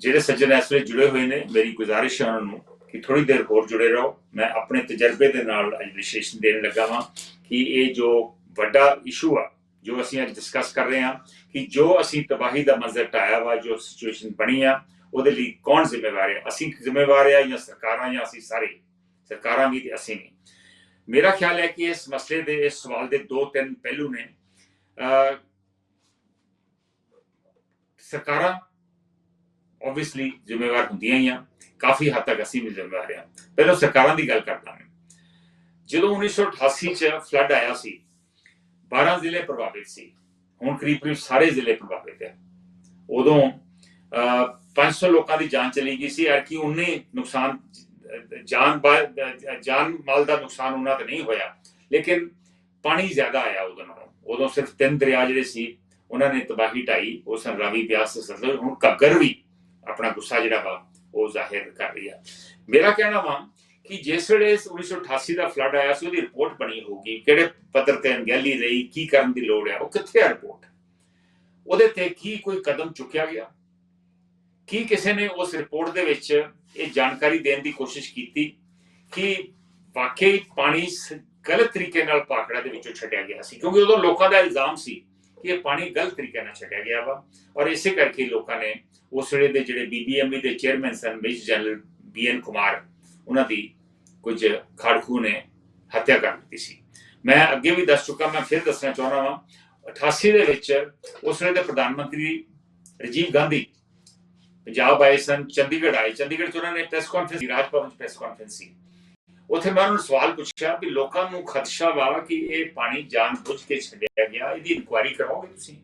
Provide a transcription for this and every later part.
ਜਿਹੜੇ ਸੱਜਣ ਇਸ ਵੇਲੇ ਜੁੜੇ ਹੋਏ ਨੇ, ਮੇਰੀ ਗੁਜ਼ਾਰਿਸ਼ ਹੈ ਉਹਨਾਂ ਨੂੰ ਕਿ ਥੋੜੀ ਦੇਰ ਹੋਰ ਜੁੜੇ ਰਹੋ। ਮੈਂ ਆਪਣੇ ਤਜਰਬੇ ਦੇ ਨਾਲ ਅੱਜ ਵਿਸ਼ੇਸ਼ਣ ਦੇਣ ਲੱਗਾ ਵਾਂ ਕਿ ਇਹ ਜੋ ਵੱਡਾ ਇਸ਼ੂ ਆ, ਜੋ ਅਸੀਂ ਅੱਜ ਡਿਸਕਸ ਕਰ ਰਹੇ ਹਾਂ, ਕਿ ਜੋ ਅਸੀਂ ਤਬਾਹੀ ਦਾ ਮੰਜ਼ਰ ਢਾਇਆ ਵਾ, ਜੋ ਸਿਚੁਏਸ਼ਨ ਬਣੀ ਆ, ਉਹਦੇ ਲਈ ਕੌਣ ਜ਼ਿੰਮੇਵਾਰ ਹੈ? ਅਸੀਂ ਜ਼ਿੰਮੇਵਾਰ ਆ ਜਾਂ ਸਰਕਾਰਾਂ ਜਾਂ ਅਸੀਂ ਸਾਰੇ? ਸਰਕਾਰਾਂ ਵੀ ਤੇ ਅਸੀਂ ਵੀ। ਮੇਰਾ ਖਿਆਲ ਹੈ ਕਿ ਇਸ ਮਸਲੇ ਦੇ, ਇਸ ਸਵਾਲ ਦੇ ਦੋ ਤਿੰਨ ਪਹਿਲੂ ਨੇ। ਸਰਕਾਰਾਂ ਆਬਵੀਅਸਲੀ ਜ਼ਿੰਮੇਵਾਰ ਹੁੰਦੀਆਂ ਹੀ ਆ। ਕਾਫੀ ਹੱਦ ਤੱਕ ਅਸੀਂ ਵੀ ਜ਼ਿੰਮੇਵਾਰ ਆ। ਪਹਿਲਾਂ ਸਰਕਾਰਾਂ ਦੀ ਗੱਲ ਕਰਦਾ ਹਾਂ ਜਦੋਂ 1988 ਚ ਫਲੱਡ ਆਇਆ ਸੀ 12 ਜ਼ਿਲ੍ਹੇ ਪ੍ਰਭਾਵਿਤ ਸੀ। ਹੁਣ ਕਰੀਬ ਕਰੀਬ ਸਾਰੇ ਜ਼ਿਲ੍ਹੇ ਪ੍ਰਭਾਵਿਤ ਹੈ ਉਦੋਂ 500 ਲੋਕਾਂ ਦੀ ਜਾਨ ਚਲੀ ਗਈ ਸੀ। ਐਰ ਕਿ ਉਹਨੇ ਨੁਕਸਾਨ, ਜਾਨ ਜਾਨ ਮਾਲ ਦਾ ਨੁਕਸਾਨ ਉਹਨਾਂ ਤੇ ਨਹੀਂ ਹੋਇਆ। ਲੇਕਿਨ ਪਾਣੀ ਜ਼ਿਆਦਾ ਆਇਆ ਉਦੋਂ ਨਾਲੋਂ। ਉਦੋਂ ਸਿਰਫ ਤਿੰਨ ਦਰਿਆ ਜਿਹੜੇ ਸੀ ਉਹਨਾਂ ਨੇ ਤਬਾਹੀ ਢਾਈ, ਉਹ ਨੂੰ ਰਾਵੀ ਬਿਆਸ ਸਤਲੁਜ ਹੁਣ ਘੱਗਰ ਵੀ ਆਪਣਾ ਗੁੱਸਾ ਜਿਹੜਾ ਵਾ, ਉਹ ਜ਼ਾਹਿਰ ਕਰ ਰਹੀ ਆ। ਮੇਰਾ ਕਹਿਣਾ ਵਾ ਕਿ ਜਿਸ ਵੇਲੇ 1988 ਦਾ ਫਲੱਡ ਆਇਆ ਸੀ, ਉਹਦੀ ਰਿਪੋਰਟ ਬਣੀ ਹੋਊਗੀ, ਕਿਹੜੇ ਪੱਧਰ ਤੇ ਅਣਗਹਿਲੀ ਰਹੀ, ਕੀ ਕਰਨ ਦੀ ਲੋੜ ਹੈ ਉਹ ਕਿੱਥੇ ਆ ਰਿਪੋਰਟ ਉਹਦੇ ਤੇ ਕੀ ਕੋਈ ਕਦਮ ਚੁੱਕਿਆ ਗਿਆ? ਕੀ ਕਿਸੇ ਨੇ ਉਸ ਰਿਪੋਰਟ ਦੇ ਵਿੱਚ ਇਹ ਜਾਣਕਾਰੀ ਦੇਣ ਦੀ ਕੋਸ਼ਿਸ਼ ਕੀਤੀ ਕਿ ਵਾਕਈ ਪਾਣੀ ਗਲਤ ਤਰੀਕੇ ਨਾਲ ਪਾਖੜਾ ਦੇ ਵਿੱਚੋਂ ਛੱਡਿਆ ਗਿਆ ਸੀ? ਕਿਉਂਕਿ ਉਦੋਂ ਲੋਕਾਂ ਦਾ ਇਲਜ਼ਾਮ ਸੀ ਕਿ ਇਹ ਪਾਣੀ ਗਲਤ ਤਰੀਕੇ ਨਾਲ ਛੱਡਿਆ ਗਿਆ ਵਾ। ਔਰ ਇਸੇ ਕਰਕੇ ਲੋਕਾਂ ਨੇ ਉਸ ਵੇਲੇ ਦੇ ਜਿਹੜੇ ਬੀਬੀਐਮਬੀ ਦੇ ਚੇਅਰਮੈਨ ਸਨ ਮੇਜਰ ਜਨਰਲ ਬੀਐਨ ਕੁਮਾਰ, ਉਹਨਾਂ ਦੀ ਕੁਝ ਖਾੜਕੂ ਨੇ ਹੱਤਿਆ ਕਰ ਦਿੱਤੀ ਸੀ। ਮੈਂ ਅੱਗੇ ਵੀ ਦੱਸ ਚੁੱਕਾ, ਮੈਂ ਫਿਰ ਦੱਸਣਾ ਚਾਹੁੰਦਾ ਹਾਂ 88 ਦੇ ਵਿੱਚ ਉਸ ਵੇਲੇ ਦੇ ਪ੍ਰਧਾਨ ਮੰਤਰੀ ਰਾਜੀਵ ਗਾਂਧੀ ਪੰਜਾਬ ਆਏ ਸਨ, ਚੰਡੀਗੜ੍ਹ ਆਏ। ਚੰਡੀਗੜ੍ਹ ਚ ਉਹਨਾਂ ਨੇ ਪ੍ਰੈਸ ਕਾਨਫਰੰਸ ਰਾਜ ਭਵਨ ਚ ਪ੍ਰੈਸ ਕਾਨਫਰੰਸ ਸੀ। ਉੱਥੇ ਮੈਂ ਉਹਨਾਂ ਨੂੰ ਸਵਾਲ ਪੁੱਛਿਆ ਕਿ ਲੋਕਾਂ ਨੂੰ ਖਦਸ਼ਾ ਵਾ ਕਿ ਇਹ ਪਾਣੀ ਜਾਣ ਬੁੱਝ ਕੇ ਛੱਡਿਆ ਗਿਆ, ਇਹਦੀ ਇਨਕੁਆਇਰੀ ਕਰਵਾਓਗੇ ਤੁਸੀਂ।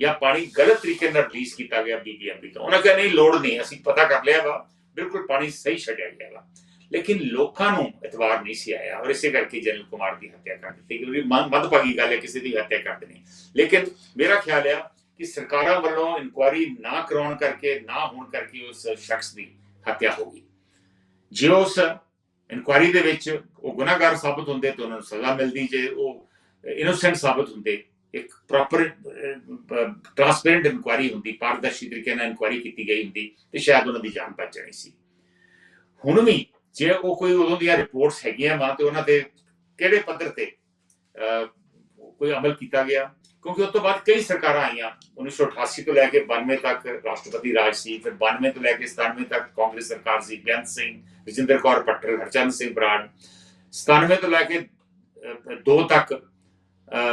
ਜਾਂ ਪਾਣੀ ਗਲਤ ਤਰੀਕੇ ਨਾਲ ਰਿਲੀਜ਼ ਕੀਤਾ ਗਿਆ ਬੀਬੀਐਮਬੀ ਤੋਂ। ਉਹਨਾਂ ਕਹਿੰਦੇ ਨਹੀਂ, ਲੋੜ ਨਹੀਂ, ਅਸੀਂ ਪਤਾ ਕਰ ਲਿਆ ਵਾ। ਬਿਲਕੁਲ ਪਾਣੀ ਸਹੀ ਛੱਡਿਆ ਗਿਆ ਵਾ। ਲੇਕਿਨ ਲੋਕਾਂ ਨੂੰ ਇਤਵਾਰ ਨਹੀਂ ਸੀ ਆਇਆ। ਔਰ ਇਸੇ ਕਰਕੇ ਜਨਰਲ ਕੁਮਾਰ ਦੀ ਹੱਤਿਆ ਕਰ ਦਿੱਤੀ। ਕਿਉਂਕਿ ਮਦਭਾਗੀ ਗੱਲ ਹੈ, ਕਿਸੇ ਦੀ ਹੱਤਿਆ ਕਰ ਦੇਣੀ ਲੇਕਿਨ ਮੇਰਾ ਖਿਆਲ ਹੈ ਕਿ ਸਰਕਾਰਾਂ ਵੱਲੋਂ ਇਨਕੁਆਇਰੀ ਨਾ ਕਰਾਉਣ ਕਰਕੇ, ਨਾ ਹੋਣ ਕਰਕੇ ਉਸ ਸ਼ਖਸ ਦੀ ਹੱਤਿਆ ਹੋ ਗਈ। ਜੇ ਉਸ ਇਨਕੁਆਇਰੀ ਦੇ ਵਿੱਚ ਉਹ ਗੁਨਾਹਗਾਰ ਸਾਬਤ ਹੁੰਦੇ ਤਾਂ ਉਹਨਾਂ ਨੂੰ ਸਜ਼ਾ ਮਿਲਦੀ। ਜੇ ਉਹ ਇਨੋਸੈਂਟ ਸਾਬਤ ਹੁੰਦੇ, ਇੱਕ ਪ੍ਰੋਪਰ ਟ੍ਰਾਂਸਪੇਰੈਂਟ ਇਨਕੁਆਇਰੀ ਹੁੰਦੀ, ਪਾਰਦਰਸ਼ੀ ਤਰੀਕੇ ਨਾਲ ਇਨਕੁਆਇਰੀ ਕੀਤੀ ਗਈ ਹੁੰਦੀ ਤੇ ਸ਼ਾਇਦ ਉਹਨਾਂ ਦੀ ਜਾਨ ਬਚ ਜਾਣੀ ਸੀ। ਹੁਣ ਵੀ ਜੇ ਉਹ ਕੋਈ ਉਦੋਂ ਦੀਆਂ ਰਿਪੋਰਟਸ ਹੈਗੀਆਂ ਵਾ ਤੇ ਉਹਨਾਂ ਤੇ ਕਿਹੜੇ ਪੱਧਰ ਤੇ ਕੋਈ ਅਮਲ ਕੀਤਾ ਗਿਆ? ਕਿਉਂਕਿ ਉਸ ਤੋਂ ਬਾਅਦ ਕਈ ਸਰਕਾਰਾਂ ਆਈਆਂ 1988 ਤੋਂ ਲੈ ਕੇ 92 ਤੱਕ ਰਾਸ਼ਟਰਪਤੀ ਰਾਜ ਸੀ, ਫਿਰ 92 ਤੋਂ ਲੈ ਕੇ 97 ਤੱਕ ਕਾਂਗਰਸ ਸਰਕਾਰ ਸੀ, ਬੇਅੰਤ ਸਿੰਘ, ਰਜਿੰਦਰ ਕੌਰ ਪੱਟਲ, ਹਰਚੰਦ ਸਿੰਘ ਬਰਾੜ 97 ਤੋਂ ਲੈ ਕੇ 2 ਤੱਕ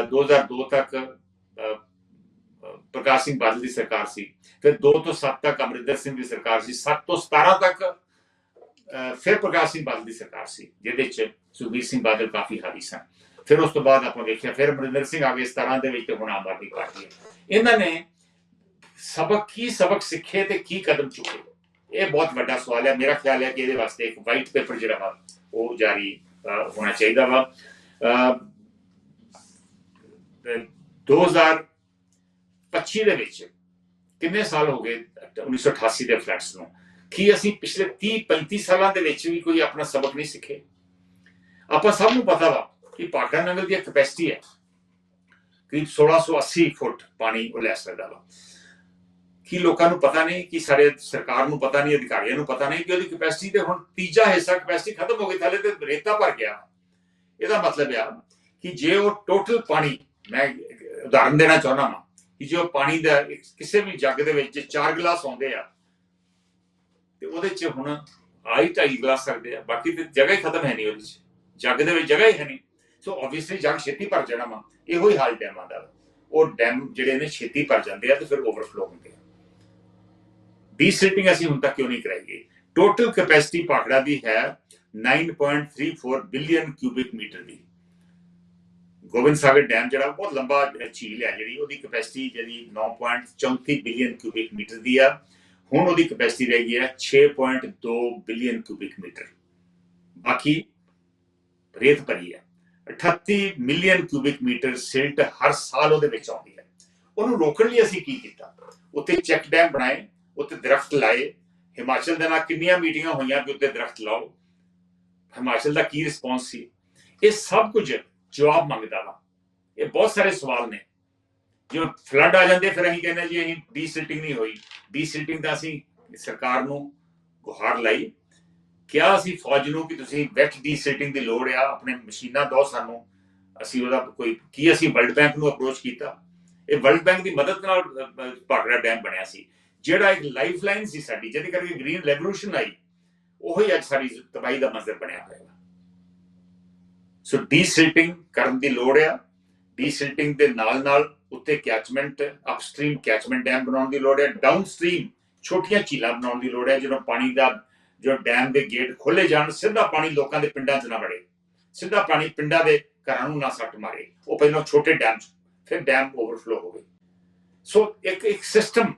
2002 ਤੱਕ ਅਹ, ਪ੍ਰਕਾਸ਼ ਸਿੰਘ ਬਾਦਲ ਦੀ ਸਰਕਾਰ ਸੀ। ਫਿਰ 2 ਤੋਂ 7 ਤੱਕ ਅਮਰਿੰਦਰ ਸਿੰਘ ਦੀ ਸਰਕਾਰ ਸੀ। 7 ਤੋਂ 17 ਤੱਕ ਅਹ, ਫਿਰ ਪ੍ਰਕਾਸ਼ ਸਿੰਘ ਬਾਦਲ ਦੀ ਸਰਕਾਰ ਸੀ ਜਿਹਦੇ ਚ ਸੁਖਬੀਰ ਸਿੰਘ ਬਾਦਲ ਕਾਫੀ ਹਾਵੀ ਸਨ। ਫਿਰ ਉਸ ਤੋਂ ਬਾਅਦ ਆਪਾਂ ਦੇਖਿਆ ਫਿਰ ਅਮਰਿੰਦਰ ਸਿੰਘ ਆ ਗਏ 17 ਦੇ ਵਿੱਚ ਤੇ ਹੁਣ ਆਮ ਆਦਮੀ ਪਾਰਟੀ ਹੈ। ਇਹਨਾਂ ਨੇ ਸਬਕ ਕੀ ਸਬਕ ਸਿੱਖੇ ਤੇ ਕੀ ਕਦਮ ਚੁੱਕੇ? ਇਹ ਬਹੁਤ ਵੱਡਾ ਸਵਾਲ ਹੈ। ਮੇਰਾ ਖਿਆਲ ਹੈ ਕਿ ਇਹਦੇ ਵਾਸਤੇ ਇੱਕ ਵਾਈਟ ਪੇਪਰ ਜਿਹੜਾ ਵਾ ਉਹ ਜਾਰੀ ਅਹ, ਹੋਣਾ ਚਾਹੀਦਾ ਵਾ। ਅਹ, 2025 ਦੇ ਵਿੱਚ ਕਿੰਨੇ ਸਾਲ ਹੋ ਗਏ 1988 ਦੇ ਫਲੱਡਸ ਨੂੰ? ਕੀ ਅਸੀਂ ਪਿਛਲੇ 30 35 ਸਾਲਾਂ ਦੇ ਵਿੱਚ ਵੀ ਕੋਈ ਆਪਣਾ ਸਬਕ ਨਹੀਂ ਸਿੱਖੇ? ਆਪਾਂ ਸਭ ਨੂੰ ਪਤਾ ਵਾ ਕਿ ਪਾਕਾ ਨੰਗਲ ਦੀ ਕੈਪੈਸਿਟੀ ਹੈ ਕਰੀਬ 1680 ਫੁੱਟ ਪਾਣੀ ਉਹ ਲੈ ਸਕਦਾ ਵਾ। ਕੀ ਲੋਕਾਂ ਨੂੰ ਪਤਾ ਨਹੀਂ, ਕਿ ਸਾਡੇ ਸਰਕਾਰ ਨੂੰ ਪਤਾ ਨਹੀਂ, ਅਧਿਕਾਰੀਆਂ ਨੂੰ ਪਤਾ ਨਹੀਂ ਕਿ ਉਹਦੀ ਕੈਪੈਸਿਟੀ ਤੇ ਹੁਣ ਤੀਜਾ ਹਿੱਸਾ ਕੈਪੈਸਿਟੀ ਖਤਮ ਹੋ ਗਈ, ਥੱਲੇ ਤੇ ਰੇਤਾ ਭਰ ਗਿਆ। ਇਹਦਾ ਮਤਲਬ ਆ ਕਿ ਜੇ ਉਹ ਟੋਟਲ ਪਾਣੀ ਮੈਂ ਉਦਾਹਰਨ ਦੇਣਾ ਚਾਹੁੰਦਾ ਹਾਂ ਕਿ ਜੇ ਉਹ ਪਾਣੀ ਦਾ ਕਿਸੇ ਵੀ ਜੱਗ ਦੇ ਵਿੱਚ ਚਾਰ ਗਲਾਸ ਆਉਂਦੇ ਆ, ਤੇ ਉਹਦੇ ਚ ਹੁਣ ਆਈ ਢਾਈ ਗਲਾਸ ਸਕਦੇ ਆ, ਬਾਕੀ ਤੇ ਜਗ੍ਹਾ ਹੀ ਖਤਮ ਹੈ ਨਹੀਂ ਉਹਦੇ ਚ। ਜੱਗ ਦੇ ਵਿੱਚ ਜਗ੍ਹਾ ਹੀ ਹੈ ਨਹੀਂ। ਸੋ ਆਬਵੀਅਸਲੀ ਜੱਗ ਛੇਤੀ ਭਰ ਜਾਣਾ ਵਾ। ਇਹੋ ਹੀ ਹਾਲ ਡੈਮਾਂ ਦਾ। ਉਹ ਡੈਮ ਜਿਹੜੇ ਨੇ ਛੇਤੀ ਭਰ ਜਾਂਦੇ ਆ ਤੇ ਫਿਰ ਓਵਰਫਲੋ ਹੁੰਦੇ ਆ। ਡੀਸਿਲਟਿੰਗ ਅਸੀਂ ਹੁਣ ਤੱਕ ਕਿਉਂ ਨਹੀਂ ਕਰਾਈਏ? ਟੋਟਲ ਕੈਪੈਸਿਟੀ ਪਾਖੜਾ ਦੀ ਹੈ 9.34 ਬਿਲੀਅਨ ਕਿਊਬਿਕ ਮੀਟਰ ਦੀ। ਗੋਬਿੰਦ ਸਾਗਰ ਡੈਮ ਜਿਹੜਾ ਬਹੁਤ ਲੰਬਾ ਝੀਲ ਹੈ ਜਿਹੜੀ, ਉਹਦੀ ਕਪੈਸਿਟੀ ਜਿਹੜੀ 9.34 ਬਿਲੀਅਨ ਕਿਊਬਿਕ ਮੀਟਰ ਦੀ ਆ। ਹੁਣ ਉਹਦੀ ਕਪੈਸਿਟੀ ਰਹਿ ਗਈ ਹੈ 6.2 ਬਿਲੀਅਨ ਕਿਊਬਿਕ ਮੀਟਰ ਬਾਕੀ ਰੇਤ ਭਰੀ ਹੈ। 38 ਮਿਲੀਅਨ ਕਿਊਬਿਕ ਮੀਟਰ ਸਿਲਟ ਹਰ ਸਾਲ ਉਹਦੇ ਵਿੱਚ ਆਉਂਦੀ ਹੈ। ਉਹਨੂੰ ਰੋਕਣ ਲਈ ਅਸੀਂ ਕੀ ਕੀਤਾ? ਉੱਤੇ ਚੈੱਕ ਡੈਮ ਬਣਾਏ ਉੱਤੇ ਦਰਖਤ ਲਾਏ। ਹਿਮਾਚਲ ਦੇ ਨਾਲ ਕਿੰਨੀਆਂ ਮੀਟਿੰਗਾਂ ਹੋਈਆਂ ਕਿ ਉੱਤੇ ਦਰਖਤ ਲਾਓ। ਹਿਮਾਚਲ ਦਾ ਕੀ ਰਿਸਪੌਂਸ ਸੀ? ਇਹ ਸਭ ਕੁਝ ਜਵਾਬ ਮੰਗਦਾ ਵਾ। ਇਹ ਬਹੁਤ ਸਾਰੇ ਸਵਾਲ ਨੇ। ਜਿਵੇਂ ਫਲੱਡ ਆ ਜਾਂਦੇ ਫਿਰ ਅਸੀਂ ਕਹਿੰਦੇ ਜੀ ਅਸੀਂ ਡੀਸਿਲਟਿੰਗ ਨਹੀਂ ਹੋਈ। ਡੀਸਿਲਟਿੰਗ ਦਾ ਅਸੀਂ ਸਰਕਾਰ ਨੂੰ ਗੁਹਾਰ ਲਾਈ। ਕਿਹਾ ਅਸੀਂ ਫੌਜ ਨੂੰ ਕਿ ਤੁਸੀਂ ਵੈਟ ਡੀਸੈਟਿੰਗ ਦੀ ਲੋੜ ਆ ਆਪਣੇ ਮਸ਼ੀਨਾਂ ਦਿਓ ਸਾਨੂੰ। ਅਸੀਂ ਉਹਦਾ ਕੋਈ ਕੀ ਅਸੀਂ ਵਰਲਡ ਬੈਂਕ ਨੂੰ ਅਪਰੋਚ ਕੀਤਾ? ਇਹ ਵਰਲਡ ਬੈਂਕ ਦੀ ਮਦਦ ਨਾਲ ਅ, ਅ, ਭਾਖੜਾ ਡੈਮ ਬਣਿਆ ਸੀ। ਜਿਹੜਾ ਇੱਕ ਲਾਈਫ ਲਾਈਨ ਸੀ ਸਾਡੀ ਜਿਹਦੇ ਕਰਕੇ ਗ੍ਰੀਨ ਰੈਵੋਲੂਸ਼ਨ ਆਈ ਉਹੀ ਅੱਜ ਸਾਡੀ ਤਬਾਹੀ ਦਾ ਮੰਜ਼ਰ ਬਣਿਆ ਹੋਇਆ ਸੋ ਡੀਸਿਲਟਿੰਗ ਕਰਨ ਦੀ ਲੋੜ ਆ। ਡੀਸਿਲਟਿੰਗ ਦੇ ਨਾਲ ਨਾਲ ਉੱਤੇ ਕੈਚਮੈਂਟ ਅਪਸਟ੍ਰੀਮ ਕੈਚਮੈਂਟ ਡੈਮ ਬਣਾਉਣ ਦੀ ਲੋੜ ਹੈ ਡਾਊਨਸਟ੍ਰੀਮ ਛੋਟੀਆਂ ਝੀਲਾਂ ਬਣਾਉਣ ਦੀ ਲੋੜ ਹੈ ਜਦੋਂ ਪਾਣੀ ਦਾ ਜੋ ਡੈਮ ਦੇ ਗੇਟ ਖੋਲੇ ਜਾਣ, ਸਿੱਧਾ ਪਾਣੀ ਲੋਕਾਂ ਦੇ ਪਿੰਡਾਂ 'ਚ ਨਾ ਵੜੇ। ਸਿੱਧਾ ਪਾਣੀ ਪਿੰਡਾਂ ਦੇ ਘਰਾਂ ਨੂੰ ਨਾ ਸੱਟ ਮਾਰੇ। ਉਹ ਪਹਿਲਾਂ ਛੋਟੇ ਡੈਮ 'ਚ, ਫਿਰ ਡੈਮ ਓਵਰਫਲੋ ਹੋਵੇ ਸੋ ਇੱਕ ਇੱਕ ਸਿਸਟਮ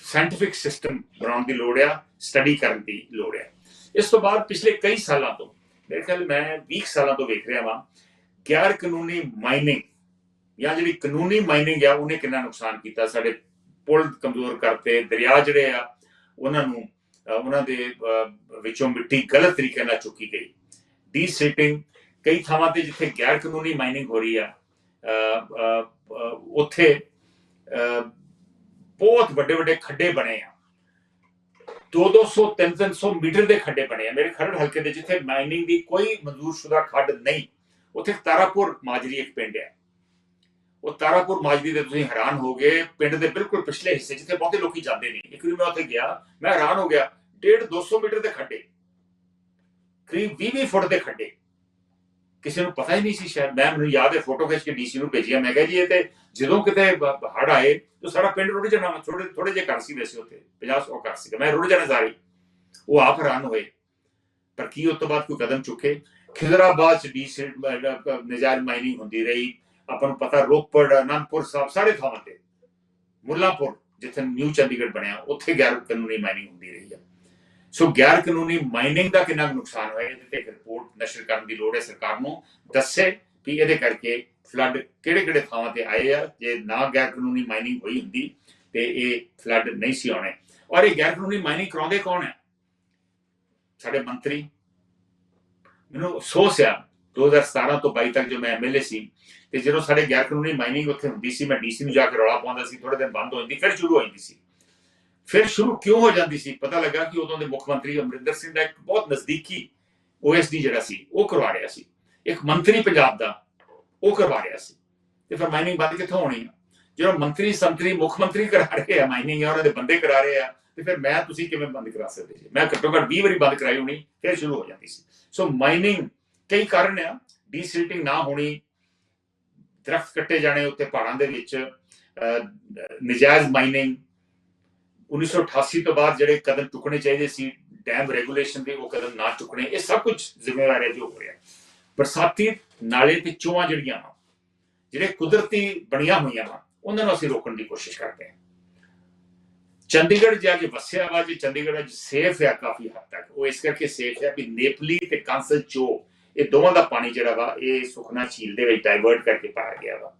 ਸਾਇੰਟਿਫਿਕ ਸਿਸਟਮ ਬਣਾਉਣ ਦੀ ਲੋੜ ਆ ਸਟੱਡੀ ਕਰਨ ਦੀ ਲੋੜ ਹੈ ਇਸ ਤੋਂ ਬਾਅਦ ਪਿਛਲੇ ਕਈ ਸਾਲਾਂ ਤੋਂ ਮੇਰੇ ਖਿਆਲ ਮੈਂ 20 ਸਾਲਾਂ ਤੋਂ ਵੇਖ ਰਿਹਾ ਵਾਂ ਗੈਰ ਕਾਨੂੰਨੀ ਮਾਈਨਿੰਗ ਜਾਂ ਜਿਹੜੀ ਕਾਨੂੰਨੀ ਮਾਈਨਿੰਗ ਆ ਉਹਨੇ ਕਿੰਨਾ ਨੁਕਸਾਨ ਕੀਤਾ ਸਾਡੇ ਪੁਲ ਕਮਜ਼ੋਰ ਕਰਤੇ ਦਰਿਆ ਜਿਹੜੇ ਆ ਉਹਨਾਂ ਨੂੰ ਉਹਨਾਂ ਦੇ ਵਿੱਚੋਂ ਮਿੱਟੀ ਗਲਤ ਤਰੀਕੇ ਨਾਲ ਚੁੱਕੀ ਗਈ। ਡੀ ਸੀਟਿੰਗ ਕਈ ਥਾਵਾਂ ਤੇ ਜਿੱਥੇ ਗੈਰ ਕਾਨੂੰਨੀ ਮਾਈਨਿੰਗ ਹੋ ਰਹੀ ਆ ਉੱਥੇ ਅਹ, ਬਹੁਤ ਵੱਡੇ ਵੱਡੇ ਖੱਡੇ ਬਣੇ ਆ। 2-200 300 ਮੀਟਰ ਦੇ ਖੱਡੇ ਬਣੇ ਆ ਮੇਰੇ ਖਰੜ ਹਲਕੇ ਦੇ, ਜਿੱਥੇ ਮਾਈਨਿੰਗ ਦੀ ਕੋਈ ਮਨਜ਼ੂਰਸ਼ੁਦਾ ਖੱਡ ਨਹੀਂ। ਉੱਥੇ ਤਾਰਾਪੁਰ ਮਾਜਰੀ ਇੱਕ ਪਿੰਡ ਹੈ। ਉਹ ਤਾਰਾਪੁਰ ਮਾਜਰੀ ਦੇ ਤੁਸੀਂ ਹੈਰਾਨ ਹੋਗੇ ਪਿੰਡ ਦੇ ਬਿਲਕੁਲ ਪਿਛਲੇ ਹਿੱਸੇ, ਜਿੱਥੇ ਬਹੁਤੇ ਲੋਕੀ ਜਾਂਦੇ ਨਹੀਂ। ਇੱਕ ਵਾਰੀ ਮੈਂ ਉੱਥੇ ਗਿਆ, ਮੈਂ ਹੈਰਾਨ ਹੋ ਗਿਆ 1.5 200 ਮੀਟਰ ਦੇ ਖੱਡੇ, ਕਰੀਬ 20 20 ਫੁੱਟ ਦੇ ਖੱਡੇ। ਕਿਸੇ ਨੂੰ ਪਤਾ ਹੀ ਨਹੀਂ ਸੀ ਸ਼ਾਇਦ। ਮੈਂ ਮੈਨੂੰ ਯਾਦ ਹੈ ਫੋਟੋ ਖਿੱਚ ਕੇ ਡੀਸੀ ਨੂੰ ਭੇਜਿਆ। ਮੈਂ ਕਿਹਾ ਜੀ, ਇਹ ਤੇ ਜਦੋਂ ਕਿਤੇ ਹੜ ਆਏ, ਤਾਂ ਸਾਰਾ ਪਿੰਡ ਰੁੜ ਜਾਣਾ। ਥੋੜੇ ਥੋੜੇ ਜਿਹੇ ਘਰ ਸੀ ਵੈਸੇ ਉੱਥੇ 50 100 ਘਰ ਸੀ। ਮੈਂ ਰੁੜ ਜਾਣਾ ਸਾਰੇ। ਉਹ ਆਪ ਹੈਰਾਨ ਹੋਏ। ਪਰ ਕੀ ਉਸ ਤੋਂ ਬਾਅਦ ਕੋਈ ਕਦਮ ਚੁੱਕੇ? ਖਿਦਰਾਬਾਦ ਚ ਡੀਸੀ ਨਜਾਇਜ਼ ਮਾਈਨਿੰਗ ਹੁੰਦੀ ਰਹੀ। ਆਪਾਂ ਨੂੰ ਪਤਾ ਰੋਪੜ, ਅਨੰਦਪੁਰ ਸਾਹਿਬ ਸਾਰੇ ਥਾਵਾਂ ਤੇ। ਮੁੱਲਾਂਪੁਰ, ਜਿੱਥੇ ਨਿਊ ਚੰਡੀਗੜ੍ਹ ਬਣਿਆ, ਉੱਥੇ ਗੈਰ ਕਾਨੂੰਨੀ ਮਾਈਨਿੰਗ ਹੁੰਦੀ ਰਹੀ ਹੈ ਸੋ ਗੈਰ ਕਾਨੂੰਨੀ ਮਾਈਨਿੰਗ ਦਾ ਕਿੰਨਾ ਕੁ ਨੁਕਸਾਨ ਹੋਇਆ, ਇਹਦੇ ਤੇ ਇੱਕ ਰਿਪੋਰਟ ਨਸ਼ਰ ਕਰਨ ਦੀ ਲੋੜ ਹੈ ਸਰਕਾਰ ਨੂੰ। ਦੱਸੇ ਵੀ ਇਹਦੇ ਕਰਕੇ ਫਲੱਡ ਕਿਹੜੇ ਕਿਹੜੇ ਥਾਵਾਂ ਤੇ ਆਏ ਆ, ਜੇ ਨਾ ਗੈਰ ਕਾਨੂੰਨੀ ਮਾਈਨਿੰਗ ਹੋਈ ਹੁੰਦੀ ਤੇ ਇਹ ਫਲੱਡ ਨਹੀਂ ਸੀ ਆਉਣੇ। ਔਰ ਇਹ ਗੈਰ ਕਾਨੂੰਨੀ ਮਾਈਨਿੰਗ ਕਰਾਉਂਦੇ ਕੌਣ ਹੈ ਸਾਡੇ ਮੰਤਰੀ। ਮੈਨੂੰ ਅਫਸੋਸ ਆ 2017 ਤੋਂ 22 ਤੱਕ ਜੋ ਮੈਂ ਐਮਐਲਏ ਸੀ, ਤੇ ਜਦੋਂ ਸਾਡੇ ਗੈਰ ਕਾਨੂੰਨੀ ਮਾਈਨਿੰਗ ਉੱਥੇ ਹੁੰਦੀ ਸੀ, ਮੈਂ ਡੀਸੀ ਨੂੰ ਜਾ ਕੇ ਰੌਲਾ ਪਾਉਂਦਾ ਸੀ ਥੋੜੇ ਦਿਨ ਬੰਦ ਹੋ ਜਾਂਦੀ, ਫਿਰ ਸ਼ੁਰੂ ਹੋ ਜਾਂਦੀ ਸੀ। ਫਿਰ ਸ਼ੁਰੂ ਕਿਉਂ ਹੋ ਜਾਂਦੀ ਸੀ? ਪਤਾ ਲੱਗਾ ਕਿ ਉਦੋਂ ਦੇ ਮੁੱਖ ਮੰਤਰੀ ਅਮਰਿੰਦਰ ਸਿੰਘ ਦਾ ਇੱਕ ਬਹੁਤ ਨਜ਼ਦੀਕੀ ਓਐਸਡੀ ਜਿਹੜਾ ਸੀ, ਉਹ ਕਰਵਾ ਰਿਹਾ ਸੀ। ਇੱਕ ਮੰਤਰੀ ਪੰਜਾਬ ਦਾ, ਉਹ ਕਰਵਾ ਰਿਹਾ ਸੀ। ਤੇ ਫਿਰ ਮਾਈਨਿੰਗ ਬੰਦ ਕਿੱਥੋਂ ਹੋਣੀ ਆ? ਜਦੋਂ ਮੰਤਰੀ, ਸੰਤਰੀ, ਮੁੱਖ ਮੰਤਰੀ ਕਰਾ ਰਹੇ ਆ ਮਾਈਨਿੰਗ ਆ ਉਹਨਾਂ ਦੇ ਬੰਦੇ ਕਰਾ ਰਹੇ ਆ, ਤੇ ਫਿਰ ਮੈਂ, ਤੁਸੀਂ ਕਿਵੇਂ ਬੰਦ ਕਰਾ ਸਕਦੇ ਜੀ? ਮੈਂ ਘੱਟੋ ਘੱਟ 20 ਵਾਰੀ ਬੰਦ ਕਰਾਈ ਹੋਣੀ, ਫਿਰ ਸ਼ੁਰੂ ਹੋ ਜਾਂਦੀ ਸੀ। ਸੋ ਮਾਈਨਿੰਗ ਕਈ ਕਾਰਨ ਆ। ਡੀਸਿਲਟਿੰਗ ਨਾ ਹੋਣੀ, ਦਰਖਤ ਕੱਟੇ ਜਾਣੇ ਉੱਤੇ ਪਹਾੜਾਂ ਦੇ ਵਿੱਚ ਨਜਾਇਜ਼ ਮਾਈਨਿੰਗ 1988 ਤੋਂ ਬਾਅਦ ਜਿਹੜੇ ਕਦਮ ਚੁੱਕਣੇ ਚਾਹੀਦੇ ਸੀ ਡੈਮ ਰੈਗੂਲੇਸ਼ਨ ਦੇ, ਉਹ ਕਦਮ ਨਾ ਚੁੱਕਣੇ, ਇਹ ਸਭ ਕੁਝ ਜ਼ਿੰਮੇਵਾਰ ਹੈ ਜੋ ਹੋ ਰਿਹਾ ਬਰਸਾਤੀ ਨਾਲੇ ਤੇ ਚੋਆਂ ਜਿਹੜੀਆਂ ਵਾ, ਜਿਹੜੇ ਕੁਦਰਤੀ ਬਣੀਆਂ ਹੋਈਆਂ ਵਾ, ਉਹਨਾਂ ਨੂੰ ਅਸੀਂ ਰੋਕਣ ਦੀ ਕੋਸ਼ਿਸ਼ ਕਰਦੇ ਹਾਂ। ਚੰਡੀਗੜ੍ਹ ਜਾ ਕੇ ਵਸਿਆ ਵਾ, ਜੀ ਚੰਡੀਗੜ੍ਹ ਅੱਜ ਸੇਫ ਹੈ ਕਾਫੀ ਹੱਦ ਤੱਕ, ਉਹ ਇਸ ਕਰਕੇ ਸੇਫ ਹੈ ਵੀ ਨੇਪਲੀ ਤੇ ਕਾਂਸਲ ਚੋ ਇਹ ਦੋਵਾਂ ਦਾ ਪਾਣੀ ਜਿਹੜਾ ਵਾ, ਇਹ ਸੁਖਨਾ ਝੀਲ ਦੇ ਵਿੱਚ ਡਾਇਵਰਟ ਕਰਕੇ ਪਾਇਆ ਗਿਆ ਵਾ।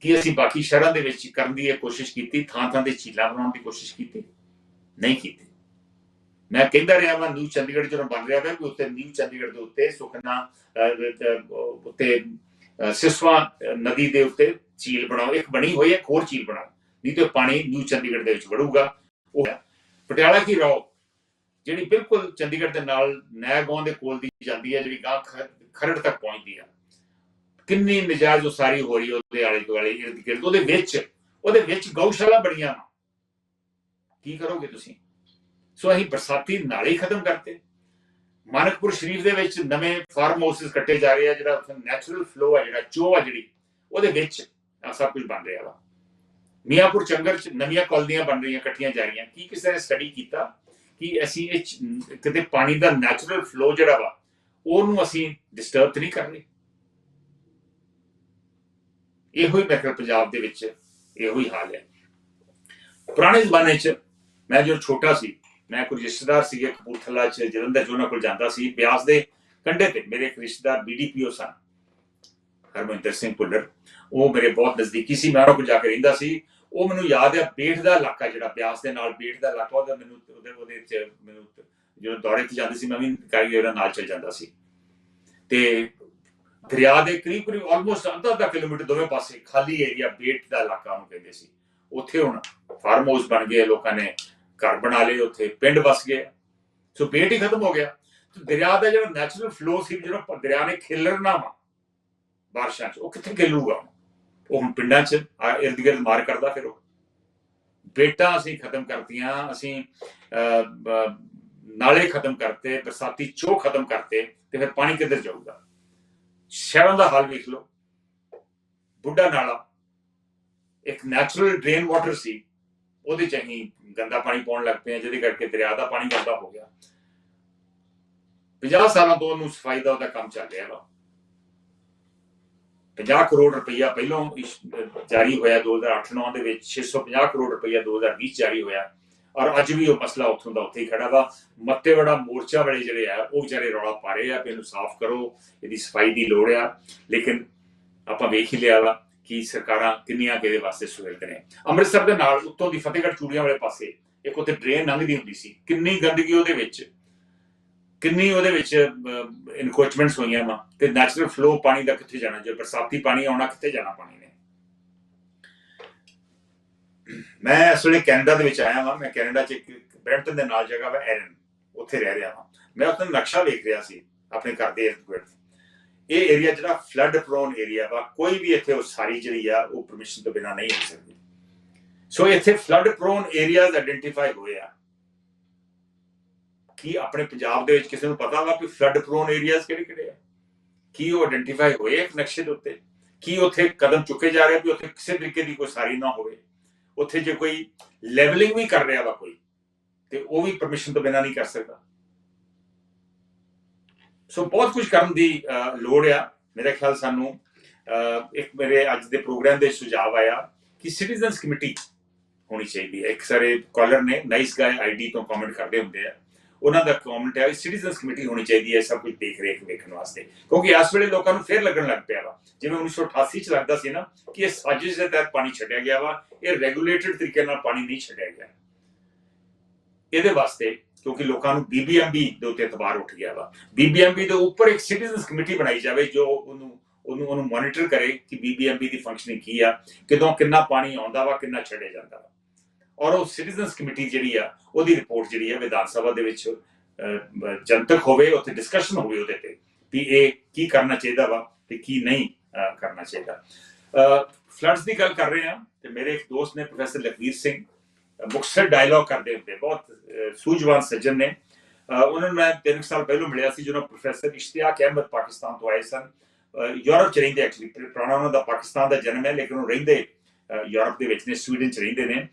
ਕੀ ਅਸੀਂ ਬਾਕੀ ਸ਼ਹਿਰਾਂ ਦੇ ਵਿੱਚ ਕਰਨ ਦੀ ਇਹ ਕੋਸ਼ਿਸ਼ ਕੀਤੀ ਥਾਂ ਥਾਂ ਤੇ ਝੀਲਾਂ ਬਣਾਉਣ ਦੀ ਕੋਸ਼ਿਸ਼ ਕੀਤੀ। ਨਹੀਂ ਕੀਤੀ। ਮੈਂ ਕਹਿੰਦਾ ਰਿਹਾ ਵਾਂ ਨਿਊ ਚੰਡੀਗੜ੍ਹ ਜਦੋਂ ਬਣ ਰਿਹਾ ਵਾ ਕਿ ਉੱਤੇ ਨਿਊ ਚੰਡੀਗੜ੍ਹ ਦੇ ਉੱਤੇ ਸੁਖਨਾ ਅਹ, ਉੱਤੇ ਸਿਸਵਾ ਨਦੀ ਦੇ ਉੱਤੇ ਝੀਲ ਬਣਾਓ। ਇੱਕ ਬਣੀ ਹੋਈ ਹੈ ਇੱਕ ਹੋਰ ਝੀਲ ਬਣਾਓ। ਨਹੀਂ ਤੇ ਪਾਣੀ ਨਿਊ ਚੰਡੀਗੜ੍ਹ ਦੇ ਵਿੱਚ ਵੜੂਗਾ। ਉਹ ਹੈ। ਪਟਿਆਲਾ ਕੀ ਰੋ ਜਿਹੜੀ ਬਿਲਕੁਲ ਚੰਡੀਗੜ੍ਹ ਦੇ ਨਾਲ ਨੈਗੋਂ ਦੇ ਕੋਲ ਦੀ ਜਾਂਦੀ ਹੈ ਜਿਹੜੀ ਗਾਂ ਖਰੜ ਤੱਕ ਪਹੁੰਚਦੀ ਹੈ। ਕਿੰਨੀ ਨਜਾਇਜ਼ ਉਸਾਰੀ ਹੋ ਰਹੀ ਉਹਦੇ ਆਲੇ ਦੁਆਲੇ, ਇਰਦ ਗਿਰਦ। ਉਹਦੇ ਵਿੱਚ ਉਹਦੇ ਵਿੱਚ ਗਊਸ਼ਾਲਾ ਬਣੀਆਂ ਵਾਂ। ਕੀ ਕਰੋਗੇ ਤੁਸੀਂ? ਸੋ ਅਸੀਂ ਬਰਸਾਤੀ ਨਾਲੇ ਖਤਮ ਕਰਤੇ। ਮਾਨਕਪੁਰ ਸ਼ਰੀਫ ਦੇ ਵਿੱਚ ਨਵੇਂ ਫਾਰਮ ਹਾਊਸਸ ਕੱਟੇ ਜਾ ਰਹੇ ਆ, ਜਿਹੜਾ ਨੈਚੁਰਲ ਫਲੋ ਆ, ਜਿਹੜਾ ਚੋ ਆ ਜਿਹੜੀ, ਉਹਦੇ ਵਿੱਚ ਆ ਸਭ ਕੁਝ ਬਣ ਰਿਹਾ ਵਾ। ਮੀਆਂਪੁਰ ਚੰਗਰ ਚ ਨਵੀਆਂ ਕਾਲਨੀਆਂ ਬਣ ਰਹੀਆਂ ਇਕੱਠੀਆਂ ਜਾ ਰਹੀਆਂ। ਕੀ ਕਿਸੇ ਨੇ ਸਟੱਡੀ ਕੀਤਾ ਕਿ ਅਸੀਂ ਇਹ ਕਿਤੇ ਪਾਣੀ ਦਾ ਨੈਚੁਰਲ ਫਲੋ ਜਿਹੜਾ ਵਾ, ਉਹਨੂੰ ਅਸੀਂ ਡਿਸਟਰਬ ਨਹੀਂ ਕਰ ਰਹੇ? ਇਹੋ ਹੀ ਮੈਂ ਕਿਹਾ ਪੰਜਾਬ ਦੇ ਵਿੱਚ ਇਹੋ ਹੀ ਹਾਲ ਹੈ। ਪੁਰਾਣੇ ਜ਼ਮਾਨੇ 'ਚ ਮੈਂ ਜਦੋਂ ਛੋਟਾ ਸੀ, ਮੈਂ ਕੋਈ ਰਿਸ਼ਤੇਦਾਰ ਸੀਗੇ ਕਪੂਰਥਲਾ 'ਚ, ਜਲੰਧਰ 'ਚ ਕੋਲ ਜਾਂਦਾ ਸੀ, ਬਿਆਸ ਦੇ ਕੰਢੇ ਤੇ। ਮੇਰੇ ਇੱਕ ਰਿਸ਼ਤੇਦਾਰ ਬੀਡੀਪੀਓ ਸਨ, ਹਰਮਿੰਦਰ ਸਿੰਘ ਭੁੱਲਰ। ਉਹ ਮੇਰੇ ਬਹੁਤ ਨਜ਼ਦੀਕੀ ਸੀ, ਮੈਂ ਉਹਨਾਂ ਕੋਲ ਜਾ ਕੇ ਰਹਿੰਦਾ ਸੀ। ਉਹ ਮੈਨੂੰ ਯਾਦ ਹੈ ਬੇਠ ਦਾ ਇਲਾਕਾ ਜਿਹੜਾ, ਬਿਆਸ ਦੇ ਨਾਲ ਬੇਠ ਦਾ ਇਲਾਕਾ, ਉਹਦਾ ਮੈਨੂੰ ਉਹਦੇ ਉਹਦੇ ਚ ਮੈਨੂੰ ਜਦੋਂ ਦੌਰੇ ਤੇ ਜਾਂਦੇ ਸੀ, ਮੈਂ ਵੀ ਕਾਰੀ ਉਹਦਾ ਨਾਲ ਚੱਲ ਜਾਂਦਾ ਸੀ। ਤੇ ਦਰਿਆ ਦੇ ਕਰੀਬ ਕਰੀਬ ਆਲਮੋਸਟ ਅੱਧਾ ਅੱਧਾ ਕਿਲੋਮੀਟਰ ਦੋਵੇਂ ਪਾਸੇ ਖਾਲੀ ਏਰੀਆ ਬੇਟ ਦਾ ਇਲਾਕਾ ਉਹਨੂੰ ਕਹਿੰਦੇ ਸੀ। ਉੱਥੇ ਹੁਣ ਫਾਰਮ ਹਾਊਸ ਬਣ ਗਏ, ਲੋਕਾਂ ਨੇ ਘਰ ਬਣਾ ਲਏ, ਉੱਥੇ ਪਿੰਡ ਵਸ ਗਏ। ਸੋ ਬੇਟ ਹੀ ਖਤਮ ਹੋ ਗਿਆ। ਤੇ ਦਰਿਆ ਦਾ ਜਿਹੜਾ ਨੈਚੁਰਲ ਫਲੋ ਸੀ, ਜਿਹੜਾ ਦਰਿਆ ਨੇ ਖਿਲਰਨਾ ਵਾ, ਬਾਰਿਸ਼ਾਂ 'ਚ, ਉਹ ਕਿੱਥੇ ਖਿਲੂਗਾ? ਉਹ ਹੁਣ ਪਿੰਡਾਂ 'ਚ ਇਰਦ ਗਿਰਦ ਮਾਰ ਕਰਦਾ ਫਿਰ ਉਹ। ਬੇਟਾਂ ਅਸੀਂ ਖਤਮ ਕਰਤੀਆਂ, ਅਸੀਂ ਨਾਲੇ ਖਤਮ ਕਰਤੇ, ਬਰਸਾਤੀ ਚੋ ਖਤਮ ਕਰਤੇ, ਤੇ ਫਿਰ ਪਾਣੀ ਕਿੱਧਰ ਜਾਊਗਾ? ਸ਼ਹਿਰਾਂ ਦਾ ਹਾਲ ਵੇਖ ਲਓ। ਬੁੱਢਾ ਨਾਲਾ, ਇੱਕ ਨੈਚੁਰਲ ਡਰੇਨ ਵਾਟਰ ਸੀ। ਉਹਦੇ ਚ ਅਸੀਂ ਗੰਦਾ ਪਾਣੀ ਪਾਉਣ ਲੱਗ ਪਏ ਜਿਹਦੇ ਕਰਕੇ ਦਰਿਆ ਦਾ ਪਾਣੀ ਗੰਦਾ ਹੋ ਗਿਆ। 50 ਸਾਲਾਂ ਤੋਂ ਉਹਨੂੰ ਸਫ਼ਾਈ ਦਾ ਉਹਦਾ ਕੰਮ ਚੱਲ ਰਿਹਾ ਵਾ। 50 ਕਰੋੜ ਰੁਪਈਆ ਪਹਿਲਾਂ ਜਾਰੀ ਹੋਇਆ 2008-9 ਦੇ ਵਿੱਚ 650 ਕਰੋੜ ਰੁਪਈਆ 2020 ਜਾਰੀ ਹੋਇਆ। ਔਰ ਅੱਜ ਵੀ ਉਹ ਮਸਲਾ ਉੱਥੋਂ ਦਾ ਉੱਥੇ ਹੀ ਖੜਾ ਵਾ। ਮੱਤੇ ਵੜਾ ਮੋਰਚਾ ਵਾਲੇ ਜਿਹੜੇ ਆ, ਉਹ ਵਿਚਾਰੇ ਰੌਲਾ ਪਾ ਰਹੇ ਆ ਕਿ ਇਹਨੂੰ ਸਾਫ਼ ਕਰੋ, ਇਹਦੀ ਸਫ਼ਾਈ ਦੀ ਲੋੜ ਆ। ਲੇਕਿਨ ਆਪਾਂ ਵੇਖ ਹੀ ਲਿਆ ਵਾ ਕਿ ਸਰਕਾਰਾਂ ਕਿੰਨੀਆਂ ਕਿਹਦੇ ਵਾਸਤੇ ਸਹੂਲਤ ਨੇ। ਅੰਮ੍ਰਿਤਸਰ ਦੇ ਨਾਲ ਉੱਤੋਂ ਦੀ ਫਤਿਹਗੜ੍ਹ ਚੂੜੀਆਂ ਵਾਲੇ ਪਾਸੇ ਇੱਕ ਉੱਥੇ ਡਰੇਨ ਲੰਘਦੀ ਹੁੰਦੀ ਸੀ। ਕਿੰਨੀ ਗੰਦਗੀ ਉਹਦੇ ਵਿੱਚ, ਕਿੰਨੀ ਉਹਦੇ ਵਿੱਚ ਇਨਕੋਚਮੈਂਟਸ ਹੋਈਆਂ ਵਾ। ਤੇ ਨੈਚੁਰਲ ਫਲੋ ਪਾਣੀ ਦਾ ਕਿੱਥੇ ਜਾਣਾ, ਜੇ ਬਰਸਾਤੀ ਪਾਣੀ ਆਉਣਾ, ਕਿੱਥੇ ਜਾਣਾ ਪਾਣੀ ਨੇ? ਮੈਂ ਇਸ ਵੇਲੇ ਕੈਨੇਡਾ ਦੇ ਵਿੱਚ ਆਇਆ ਵਾਂ, ਮੈਂ ਕੈਨੇਡਾ ਚ ਬ੍ਰੈਂਟਨ ਦੇ ਨਾਲ ਜਗ੍ਹਾ ਵਾ, ਐਰਨ, ਉੱਥੇ ਰਹਿ ਰਿਹਾ ਵਾਂ। ਮੈਂ ਉੱਥੇ ਨਕਸ਼ਾ ਵੇਖ ਰਿਹਾ ਸੀ, ਆਪਣੇ ਘਰ ਦੇ ਇਰਦ ਇਹ ਏਰੀਆ ਜਿਹੜਾ ਫਲੱਡ ਪ੍ਰੋਨ ਏਰੀਆ ਵਾ, ਕੋਈ ਵੀ ਇੱਥੇ ਉਸਾਰੀ ਜਿਹੜੀ ਆ, ਉਹ ਪਰਮਿਸ਼ਨ ਤੋਂ ਬਿਨਾ ਨਹੀਂ ਹੋ ਸਕਦੀ। ਸੋ ਇੱਥੇ ਫਲੱਡ ਪ੍ਰੋਨ ਏਰੀਆਜ਼ ਆਇਡੈਂਟੀਫਾਈ ਹੋਏ ਆ। ਕੀ ਆਪਣੇ ਪੰਜਾਬ ਦੇ ਵਿੱਚ ਕਿਸੇ ਨੂੰ ਪਤਾ ਵਾ ਕਿ ਫਲੱਡ ਪ੍ਰੋਨ ਏਰੀਆਜ਼ ਕਿਹੜੇ ਕਿਹੜੇ ਆ? ਕੀ ਉਹ ਆਇਡੈਂਟੀਫਾਈ ਹੋਏ ਇੱਕ ਨਕਸ਼ੇ ਦੇ ਉੱਤੇ? ਕੀ ਉੱਥੇ ਕਦਮ ਚੁੱਕੇ ਜਾ ਰਹੇ ਵੀ ਉੱਥੇ ਕਿਸੇ ਤਰੀਕੇ ਦੀ ਕੋਈ ਸਾਰੀ ਨਾ ਹੋਵੇ? ਉੱਥੇ ਜੇ ਕੋਈ ਲੈਵਲਿੰਗ ਵੀ ਕਰ ਰਿਹਾ ਵਾ ਕੋਈ ਤੇ ਉਹ ਵੀ ਪਰਮਿਸ਼ਨ ਤੋਂ ਬਿਨਾਂ ਨਹੀਂ ਕਰ ਸਕਦਾ। ਸੋ ਬਹੁਤ ਕੁਝ ਕਰਨ ਦੀ ਅਹ, ਲੋੜ ਆ। ਮੇਰੇ ਖਿਆਲ ਸਾਨੂੰ ਅਹ, ਇੱਕ ਮੇਰੇ ਅੱਜ ਦੇ ਪ੍ਰੋਗਰਾਮ ਦੇ ਸੁਝਾਅ ਆਇਆ ਕਿ ਸਿਟੀਜ਼ਨਸ ਕਮੇਟੀ ਹੋਣੀ ਚਾਹੀਦੀ ਹੈ। ਇੱਕ ਸਾਰੇ ਕਾਲਰ ਨੇ ਨਾਈਸ ਗਾਇ ਆਈਡੀ ਤੋਂ ਕਮੈਂਟ ਕਰਦੇ ਹੁੰਦੇ ਆ। ਉਹਨਾਂ ਦਾ ਕਮੈਂਟ ਹੈ ਸਿਟੀਜ਼ਨਸ ਕਮੇਟੀ ਹੋਣੀ ਚਾਹੀਦੀ ਹੈ, ਸਭ ਕੁਝ ਦੇਖ ਰੇਖ ਵੇਖਣ ਵਾਸਤੇ। ਕਿਉਂਕਿ ਇਸ ਵੇਲੇ ਲੋਕਾਂ ਨੂੰ ਫੇਰ ਲੱਗਣ ਲੱਗ ਪਿਆ ਵਾ। ਜਿਵੇਂ 1988 ਚ ਲੱਗਦਾ ਸੀ ਨਾ ਕਿ ਇਹ ਸਾਜ਼ਿਸ਼ ਦੇ ਤਹਿਤ ਪਾਣੀ ਛੱਡਿਆ ਗਿਆ ਵਾ, ਇਹ ਰੈਗੂਲੇਟਡ ਤਰੀਕੇ ਨਾਲ ਪਾਣੀ ਨਹੀਂ ਛੱਡਿਆ ਗਿਆ। ਇਹਦੇ ਵਾਸਤੇ ਕਿਉਂਕਿ ਲੋਕਾਂ ਨੂੰ ਬੀਬੀਐਮਬੀ ਦੇ ਉੱਤੇ ਇਤਬਾਰ ਉੱਠ ਗਿਆ ਵਾ। ਬੀਬੀਐਮਬੀ ਦੇ ਉੱਪਰ ਇੱਕ ਸਿਟੀਜ਼ਨਸ ਕਮੇਟੀ ਬਣਾਈ ਜਾਵੇ, ਜੋ ਉਹਨੂੰ ਉਹਨੂੰ ਉਹਨੂੰ ਮੋਨੀਟਰ ਕਰੇ ਕਿ ਬੀਬੀਐਮਬੀ ਦੀ ਫੰਕਸ਼ਨਿੰਗ ਕੀ ਆ, ਕਿਦੋਂ ਕਿੰਨਾ ਪਾਣੀ ਆਉਂਦਾ ਵਾ, ਕਿੰਨਾ ਛੱਡਿਆ ਜਾਂਦਾ ਵਾ। ਔਰ ਉਹ ਸਿਟੀਜ਼ਨਸ ਕਮੇਟੀ ਜਿਹੜੀ ਆ, ਉਹਦੀ ਰਿਪੋਰਟ ਜਿਹੜੀ ਆ ਵਿਧਾਨ ਸਭਾ ਦੇ ਵਿੱਚ ਜਨਤਕ ਹੋਵੇ, ਉੱਥੇ ਡਿਸਕਸ਼ਨ ਹੋਵੇ ਉਹਦੇ ਤੇ ਵੀ ਇਹ ਕੀ ਕਰਨਾ ਚਾਹੀਦਾ ਵਾ ਤੇ ਕੀ ਨਹੀਂ ਕਰਨਾ ਚਾਹੀਦਾ। ਫਲੱਡਸ ਦੀ ਗੱਲ ਕਰ ਰਹੇ ਆ ਤੇ ਮੇਰੇ ਇੱਕ ਦੋਸਤ ਨੇ ਪ੍ਰੋਫੈਸਰ ਲਖਵੀਰ ਸਿੰਘ ਮੁਕਸਰ ਡਾਇਲੌਗ ਕਰਦੇ ਹੁੰਦੇ, ਬਹੁਤ ਸੂਝਵਾਨ ਸੱਜਣ ਨੇ। ਉਹਨਾਂ ਨੂੰ ਮੈਂ ਤਿੰਨ ਸਾਲ ਪਹਿਲਾਂ ਮਿਲਿਆ ਸੀ ਜਦੋਂ ਪ੍ਰੋਫੈਸਰ ਇਸ਼ਤਿਆਕ ਅਹਿਮਦ ਪਾਕਿਸਤਾਨ ਤੋਂ ਆਏ ਸਨ। ਯੂਰਪ ਚ ਰਹਿੰਦੇ ਐਕਚੁਅਲੀ ਪੁਰਾਣਾ ਉਹਨਾਂ ਦਾ ਪਾਕਿਸਤਾਨ ਦਾ ਜਨਮ ਹੈ, ਲੇਕਿਨ ਉਹ ਰਹਿੰਦੇ ਯੂਰਪ ਦੇ ਵਿੱਚ ਨੇ, ਸਵੀਡਨ ਚ ਰਹਿੰਦੇ ਨੇ।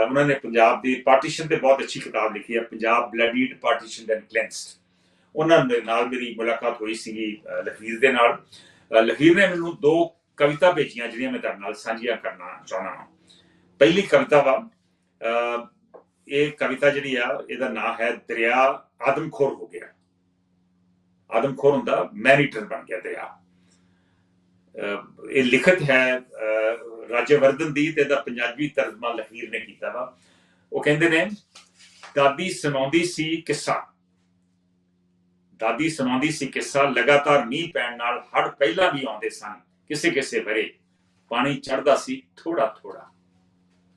ਉਹਨਾਂ ਨੇ ਪੰਜਾਬ ਦੀ ਪਾਰਟੀਸ਼ਨ ਤੇ ਬਹੁਤ ਅੱਛੀ ਕਿਤਾਬ ਲਿਖੀ ਹੈ Punjab bloodied partition and cleansed ਉਹਨਾਂ ਦੇ ਨਾਲ ਮੇਰੀ ਮੁਲਾਕਾਤ ਹੋਈ ਸੀਗੀ ਅਹ, ਲਖਵੀਰ ਦੇ ਨਾਲ। ਅਹ, ਲਖਵੀਰ ਨੇ ਮੈਨੂੰ ਦੋ ਕਵਿਤਾ ਭੇਜੀਆਂ ਜਿਹੜੀਆਂ ਮੈਂ ਤੁਹਾਡੇ ਨਾਲ ਸਾਂਝੀਆਂ ਕਰਨਾ ਚਾਹੁੰਦਾ ਹਾਂ। ਪਹਿਲੀ ਕਵਿਤਾ ਵਾ ਇਹ ਕਵਿਤਾ ਜਿਹੜੀ ਆ ਇਹਦਾ ਨਾਮ ਹੈ ਦਰਿਆ ਆਦਮਖੋਰ ਹੋ ਗਿਆ। ਆਦਮਖੋਰ ਹੁੰਦਾ ਮੈਨੀਟਰ ਬਣ ਗਿਆ ਦਰਿਆ। ਇਹ ਲਿਖਤ ਹੈ ਅਹ, ਰਾਜਵਰਧਨ ਦੀ ਤੇ ਇਹਦਾ ਪੰਜਾਬੀ ਤਰਜਮਾ ਲਖੀਰ ਨੇ ਕੀਤਾ ਵਾ। ਉਹ ਕਹਿੰਦੇ ਨੇ ਦਾਦੀ ਸੁਣਾਉਂਦੀ ਸੀ ਕਿੱਸਾ। ਦਾਦੀ ਸੁਣਾਉਂਦੀ ਸੀ ਕਿੱਸਾ ਲਗਾਤਾਰ ਮੀਂਹ ਪੈਣ ਨਾਲ ਹੜ ਪਹਿਲਾਂ ਵੀ ਆਉਂਦੇ ਸਨ ਕਿਸੇ ਕਿਸੇ ਬਰੇ ਪਾਣੀ ਚੜਦਾ ਸੀ ਥੋੜਾ ਥੋੜਾ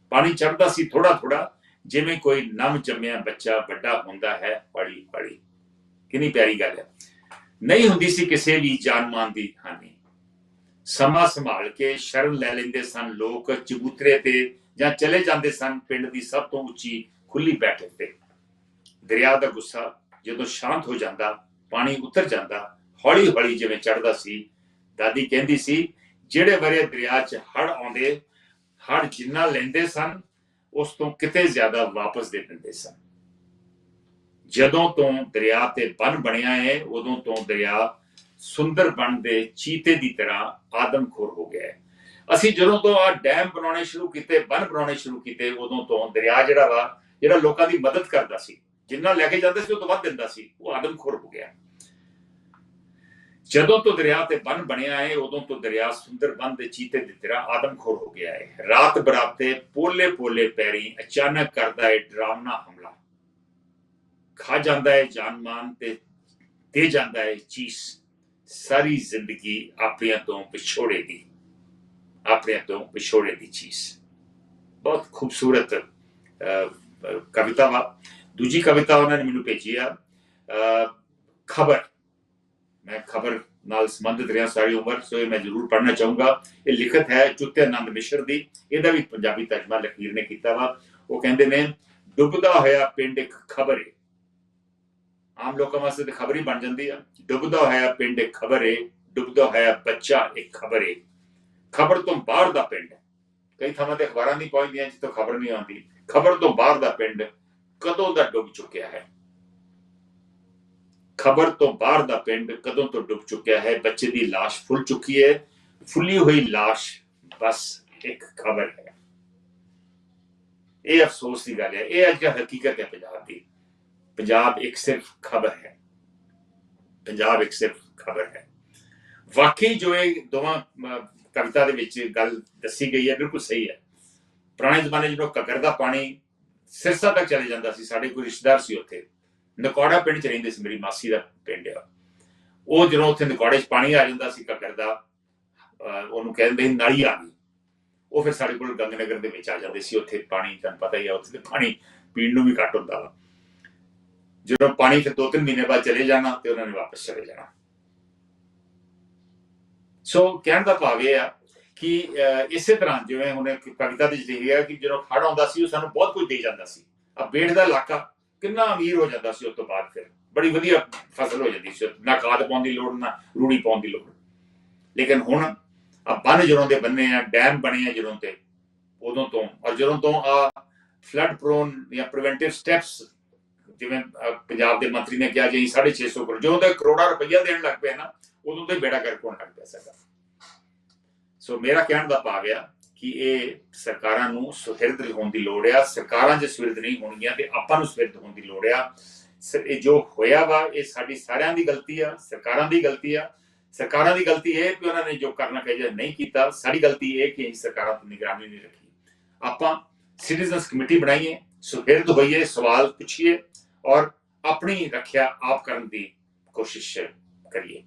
ਪਾਣੀ ਚੜਦਾ ਸੀ ਥੋੜਾ ਥੋੜਾ ਜਿਵੇਂ ਕੋਈ ਨਵ ਜੰਮਿਆ ਬੱਚਾ ਵੱਡਾ ਹੁੰਦਾ ਹੈ ਹੌਲੀ ਹੌਲੀ ਕਿੰਨੀ ਪਿਆਰੀ ਗੱਲ ਹੈ। ਨਹੀਂ ਹੁੰਦੀ ਸੀ ਕਿਸੇ ਵੀ ਜਾਨ ਮਾਨ ਦੀ ਹਾਨੀ। ਸਮਾਂ ਸੰਭਾਲ ਕੇ ਸ਼ਰਨ ਲੈ ਲੈਂਦੇ ਸਨ ਲੋਕ ਚਬੂਤਰੇ ਤੇ ਜਾਂ ਚਲੇ ਜਾਂਦੇ ਸਨ ਪਿੰਡ ਦੀ ਸਭ ਤੋਂ ਉੱਚੀ ਖੁੱਲੀ ਬੈਠਕ ਤੇ। ਦਰਿਆ ਦਾ ਗੁੱਸਾ ਜਦੋਂ ਸ਼ਾਂਤ ਹੋ ਜਾਂਦਾ, ਪਾਣੀ ਉਤਰ ਜਾਂਦਾ ਹੌਲੀ ਹੌਲੀ ਜਿਵੇਂ ਚੜਦਾ ਸੀ, ਦਾਦੀ ਕਹਿੰਦੀ ਸੀ, ਜਿਹੜੇ ਵਰੇ ਦਰਿਆ 'ਚ ਹੜ ਆਉਂਦੇ ਹੜ ਜਿੰਨਾ ਲੈਂਦੇ ਸਨ, ਉਸ ਤੋਂ ਕਿਤੇ ਜ਼ਿਆਦਾ ਵਾਪਸ ਦੇ ਦਿੰਦੇ ਸਨ। ਜਦੋਂ ਤੋਂ ਦਰਿਆ ਤੇ ਬੰਨ ਬਣਿਆ ਹੈ ਉਦੋਂ ਤੋਂ ਦਰਿਆ ਸੁੰਦਰਬਨ ਦੇ ਚੀਤੇ ਦੀ ਤਰ੍ਹਾਂ ਆਦਮਖੋਰ ਹੋ ਗਿਆ ਹੈ ਅਸੀਂ ਜਦੋਂ ਤੋਂ ਆ ਡੈਮ ਬਣਾਉਣੇ ਸ਼ੁਰੂ ਕੀਤੇ, ਬੰਨ ਬਣਾਉਣੇ ਸ਼ੁਰੂ ਕੀਤੇ, ਉਦੋਂ ਤੋਂ ਦਰਿਆ ਜਿਹੜਾ ਵਾ, ਜਿਹੜਾ ਲੋਕਾਂ ਦੀ ਮਦਦ ਕਰਦਾ ਸੀ, ਜਿੰਨਾ ਲੈ ਕੇ ਜਾਂਦੇ ਸੀ, ਉਹ ਤੋਂ ਵੱਧ ਦਿੰਦਾ ਸੀ, ਉਹ ਆਦਮਖੋਰ ਹੋ ਗਿਆ। ਜਦੋਂ ਤੋਂ ਦਰਿਆ ਤੇ ਬੰਨ ਬਣਿਆ ਹੈ ਉਦੋਂ ਤੋਂ ਦਰਿਆ ਸੁੰਦਰਬਨ ਦੇ ਚੀਤੇ ਦੀ ਤਰ੍ਹਾਂ ਆਦਮਖੋਰ ਹੋ ਗਿਆ ਹੈ ਰਾਤ ਬਰਾਤੇ ਪੋਲੇ ਪੋਲੇ ਪੈਰੀ ਅਚਾਨਕ ਕਰਦਾ ਹੈ ਡਰਾਵਨਾ ਹਮਲਾ। ਖਾ ਜਾਂਦਾ ਹੈ ਜਾਨਮਾਨ ਤੇ ਦੇ ਜਾਂਦਾ ਹੈ ਚੀਸ। ਸਾਰੀ ਜ਼ਿੰਦਗੀ ਆਪਣਿਆਂ ਤੋਂ ਵਿਛੋੜੇ ਦੀ, ਆਪਣਿਆਂ ਤੋਂ ਵਿਛੋੜੇ ਦੀ ਚੀਜ਼। ਬਹੁਤ ਖੂਬਸੂਰਤ ਕਵਿਤਾ ਵਾ ਦੂਜੀ ਕਵਿਤਾ ਉਹਨਾਂ ਨੇ ਮੈਨੂੰ ਭੇਜੀ ਆ ਖਬਰ। ਮੈਂ ਖਬਰ ਨਾਲ ਸੰਬੰਧਿਤ ਰਿਹਾ ਸਾਰੀ ਉਮਰ, ਸੋ ਇਹ ਮੈਂ ਜ਼ਰੂਰ ਪੜ੍ਹਨਾ ਚਾਹੂੰਗਾ। ਇਹ ਲਿਖਤ ਹੈ ਚੁੱਤੇ ਆਨੰਦ ਮਿਸ਼ਰ ਦੀ। ਇਹਦਾ ਵੀ ਪੰਜਾਬੀ ਤਰਜਮਾ ਲਖੀਰ ਨੇ ਕੀਤਾ ਵਾ। ਉਹ ਕਹਿੰਦੇ ਨੇ, ਡੁੱਬਦਾ ਹੋਇਆ ਪਿੰਡ ਇੱਕ ਖਬਰ ਹੈ ਆਮ ਲੋਕਾਂ ਵਾਸਤੇ ਤਾਂ ਖਬਰ ਹੀ ਬਣ ਜਾਂਦੀ ਆ ਡੁੱਬਦਾ ਹੋਇਆ ਪਿੰਡ ਇੱਕ ਖਬਰ ਹੈ ਡੁੱਬਦਾ ਹੋਇਆ ਬੱਚਾ ਇੱਕ ਖਬਰ ਹੈ ਖਬਰ ਤੋਂ ਬਾਹਰ ਦਾ ਪਿੰਡ ਕਈ ਥਾਵਾਂ ਤੇ ਅਖਬਾਰਾਂ ਨਹੀਂ ਪਹੁੰਚਦੀਆਂ ਜਿੱਥੋਂ ਖਬਰ ਨਹੀਂ ਆਉਂਦੀ ਖਬਰ ਤੋਂ ਬਾਹਰ ਦਾ ਪਿੰਡ ਕਦੋਂ ਦਾ ਡੁੱਬ ਚੁੱਕਿਆ ਹੈ ਖਬਰ ਤੋਂ ਬਾਹਰ ਦਾ ਪਿੰਡ ਕਦੋਂ ਤੋਂ ਡੁੱਬ ਚੁੱਕਿਆ ਹੈ ਬੱਚੇ ਦੀ লাশ ਫੁੱਲ ਚੁੱਕੀ ਹੈ ਫੁੱਲੀ ਹੋਈ লাশ ਬਸ ਇੱਕ ਖਬਰ ਹੈ ਇਹ ਅਫਸੋਸ ਦੀ ਗੱਲ ਹੈ ਇਹ ਅੱਜ ਕੱਲ੍ਹ ਹਕੀਕਤ ਹੈ ਪੰਜਾਬ ਦੀ ਪੰਜਾਬ ਇੱਕ ਸਿਰਫ ਖਬਰ ਹੈ। ਪੰਜਾਬ ਇੱਕ ਸਿਰਫ ਖਬਰ ਹੈ। ਵਾਕਈ ਜੋ ਇਹ ਦੋਵਾਂ ਕਵਿਤਾ ਦੇ ਵਿੱਚ ਗੱਲ ਦੱਸੀ ਗਈ ਹੈ ਬਿਲਕੁਲ ਸਹੀ ਹੈ। ਪੁਰਾਣੇ ਜ਼ਮਾਨੇ ਜਦੋਂ ਘੱਗਰ ਦਾ ਪਾਣੀ ਸਿਰਸਾ ਤੱਕ ਚਲੇ ਜਾਂਦਾ ਸੀ ਸਾਡੇ ਕੋਈ ਰਿਸ਼ਤੇਦਾਰ ਸੀ ਉੱਥੇ। ਨਕੌੜਾ ਪਿੰਡ 'ਚ ਰਹਿੰਦੇ ਸੀ ਮੇਰੀ ਮਾਸੀ ਦਾ ਪਿੰਡ ਆ। ਉਹ ਜਦੋਂ ਉੱਥੇ ਨਕੌੜੇ 'ਚ ਪਾਣੀ ਆ ਜਾਂਦਾ ਸੀ ਘੱਗਰ ਦਾ ਅਹ, ਉਹਨੂੰ ਕਹਿੰਦੇ ਸੀ ਨਾਲੀ ਆ ਗਈ। ਉਹ ਫਿਰ ਸਾਡੇ ਕੋਲ ਗੰਗਨਗਰ ਦੇ ਵਿੱਚ ਆ ਜਾਂਦੇ ਸੀ ਉੱਥੇ ਪਾਣੀ ਤੁਹਾਨੂੰ ਪਤਾ ਹੀ ਆ ਉੱਥੇ ਪਾਣੀ ਪੀਣ ਨੂੰ ਵੀ ਘੱਟ ਹੁੰਦਾ ਵਾ। ਜਦੋਂ ਪਾਣੀ ਫਿਰ ਦੋ ਤਿੰਨ ਮਹੀਨੇ ਬਾਅਦ ਚਲੇ ਜਾਣਾ ਤੇ ਉਹਨਾਂ ਨੇ ਵਾਪਸ ਚਲੇ ਜਾਣਾ। ਸੋ ਕਹਿਣ ਦਾ ਭਾਵ ਇਹ ਆ ਕਿ ਇਸੇ ਤਰ੍ਹਾਂ ਜਿਵੇਂ ਹੁਣ ਕਵਿਤਾ ਦੇ ਵਿੱਚ ਲਿਖਿਆ ਕਿ ਜਦੋਂ ਹੜ ਆਉਂਦਾ ਸੀ ਉਹ ਸਾਨੂੰ ਬਹੁਤ ਕੁਝ ਦੇ ਜਾਂਦਾ ਸੀ। ਆ ਬੇੜ ਦਾ ਇਲਾਕਾ ਕਿੰਨਾ ਅਮੀਰ ਹੋ ਜਾਂਦਾ ਸੀ ਉਸ ਤੋਂ ਬਾਅਦ ਫਿਰ। ਬੜੀ ਵਧੀਆ ਫਸਲ ਹੋ ਜਾਂਦੀ ਸੀ ਨਾ ਖਾਦ ਪਾਉਣ ਦੀ ਲੋੜ, ਨਾ ਰੂੜੀ ਪਾਉਣ ਦੀ ਲੋੜ। ਲੇਕਿਨ ਹੁਣ ਆ ਬੰਨ ਜਦੋਂ ਦੇ ਬੰਨੇ ਆ, ਡੈਮ ਬਣੇ ਆ ਜਦੋਂ ਤੇ। ਉਦੋਂ ਤੋਂ, ਔਰ ਜਦੋਂ ਤੋਂ ਆ ਫਲੱਡ ਪ੍ਰੋਨ ਜਾਂ ਪ੍ਰੀਵੈਂਟਿਵ ਸਟੈਪਸ ਜਿਵੇਂ ਪੰਜਾਬ ਦੇ ਮੰਤਰੀ ਨੇ ਕਿਹਾ ਜੀ 650 ਕਰੋੜ, ਜਦੋਂ ਤੇ ਕਰੋੜਾ ਰੁਪਈਆ ਦੇਣ ਲੱਗ ਪਿਆ ਨਾ, ਉਦੋਂ ਤੇ ਬੇੜਾ ਕਰ ਹੋਣ ਲੱਗ ਪਿਆ ਸਾਡਾ। ਸੋ ਮੇਰਾ ਕਹਿਣ ਦਾ ਭਾਵ ਆ ਕਿ ਇਹ ਸਰਕਾਰਾਂ ਨੂੰ ਸੁਹਿਰਦ ਹੋਣ ਦੀ ਲੋੜ ਆ, ਸਰਕਾਰਾਂ ਜੇ ਸੁਹਿਰਦ ਨਹੀਂ ਹੋਣਗੀਆਂ ਤੇ ਆਪਾਂ ਨੂੰ ਸੁਹਿਰਦ ਹੋਣ ਦੀ ਲੋੜ ਆ। ਇਹ ਜੋ ਹੋਇਆ ਵਾ, ਇਹ ਸਾਡੀ ਸਾਰਿਆਂ ਦੀ ਗਲਤੀ ਆ, ਸਰਕਾਰਾਂ ਦੀ ਗਲਤੀ ਆ। ਸਰਕਾਰਾਂ ਦੀ ਗਲਤੀ ਇਹ ਕਿ ਉਹਨਾਂ ਨੇ ਜੋ ਕਰਨਾ ਚਾਹੀਦਾ ਨਹੀਂ ਕੀਤਾ, ਸਾਡੀ ਗਲਤੀ ਇਹ ਕਿ ਅਸੀਂ ਸਰਕਾਰਾਂ ਤੋਂ ਨਿਗਰਾਨੀ ਨਹੀਂ ਰੱਖੀ। ਆਪਾਂ ਸਿਟੀਜ਼ਨਸ ਕਮੇਟੀ ਬਣਾਈਏ ਸੁਹਿਰਦ ਹੋਈਏ, ਸਵਾਲ ਪੁੱਛੀਏ ਔਰ ਆਪਣੀ ਰੱਖਿਆ ਆਪ ਕਰਨ ਦੀ ਕੋਸ਼ਿਸ਼ ਕਰੀਏ।